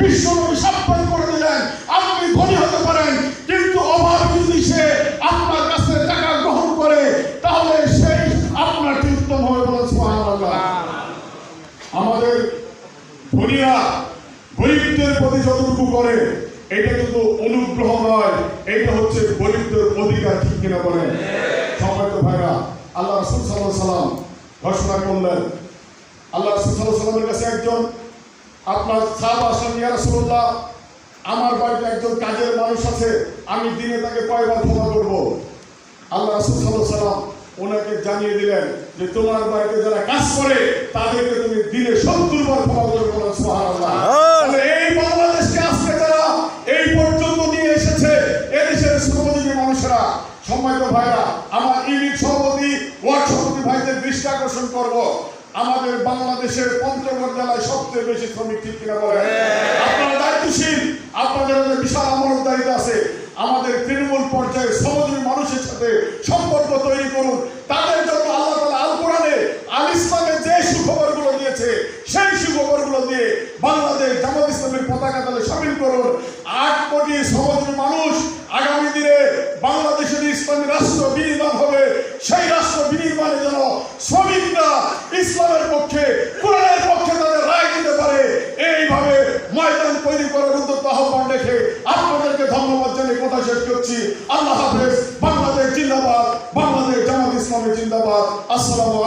বিশ্বনবী সাব্যস্ত করে দিলেন। আপনি ধনী হতে পারেন কিন্তু অভাব যদি সে আপনার কাছে টাকা গ্রহণ করে, তাহলে সেই আপনার কি উত্তম হবে সুবহানাল্লাহ। আমাদের ধনীরা গরিবদের প্রতি যতটুকু করে, এটা কিন্তু অনুগ্রহ নয়, এটা হচ্ছে গরিবদের অধিকার, ঠিক কিনা বলেন? সম্মানিত ভাইরা, আল্লাহ রসুল সাল্লাহ সাল্লাম ঘোষণা করলেন। আল্লাহ রসুল সাল্লাহ সাল্লামের কাছে একজন আপনার সাহাব আসলাম ইয়া রাসূলুল্লাহ আমার বাড়িতে একজন কাজের মানুষ আছে আমি দিনে তাকে কয়বার ক্ষমা করব? আল্লাহ রাসূল আলাইহি সাল্লাম ওনাকে জানিয়ে দিলেন যে তোমার বাড়িতে যারা কাজ করে তাদেরকে তুমি দিনে সত্তর বার ক্ষমা করে বলো সুবহানাল্লাহ। এই বাংলাদেশকে আজকে যারা এই পর্যন্ত নিয়ে এসেছে এদেশের শ্রমজীবী মানুষেরা সম্মানিত ভাইরা আমার ইউনিট সভাপতি ওয়ার্ড সভাপতি ভাইদের দৃষ্টি আকর্ষণ করব। আমাদের বাংলাদেশের পঞ্চগড় জেলায় সবচেয়ে বেশি শ্রমিক ঠিক কিনা বলেন? আপনারা দায়িত্বশীল আপনাদের বিশাল আমলের দায়িত্ব আছে। আমাদের তৃণমূল পর্যায়ে সমাজের মানুষের সাথে সম্পর্ক তৈরি করুন। তাদের জন্য আল্লাহ তাআলা আল কোরআনে আল ইসলামে যে সুখবরগুলো দিয়েছে সেই সুখবরগুলো দিয়ে বাংলাদেশ জামাত ইসলামের পতাকা তাহলে সামিল করুন। আট কোটি সমাজের মানুষ আগামী ইসলামের পক্ষে, কোরআনের পক্ষে তাদের রায় দিতে পারে। এইভাবে ময়দান তৈরি করার উদ্যোগ আহ্বান রেখে আপনাদেরকে ধন্যবাদ জানিয়ে কথা শেষ করছি। আল্লাহ হাফেজ। বাংলাদেশ জিন্দাবাদ। বাংলাদেশ জামাত ইসলামী জিন্দাবাদ। আসসালামু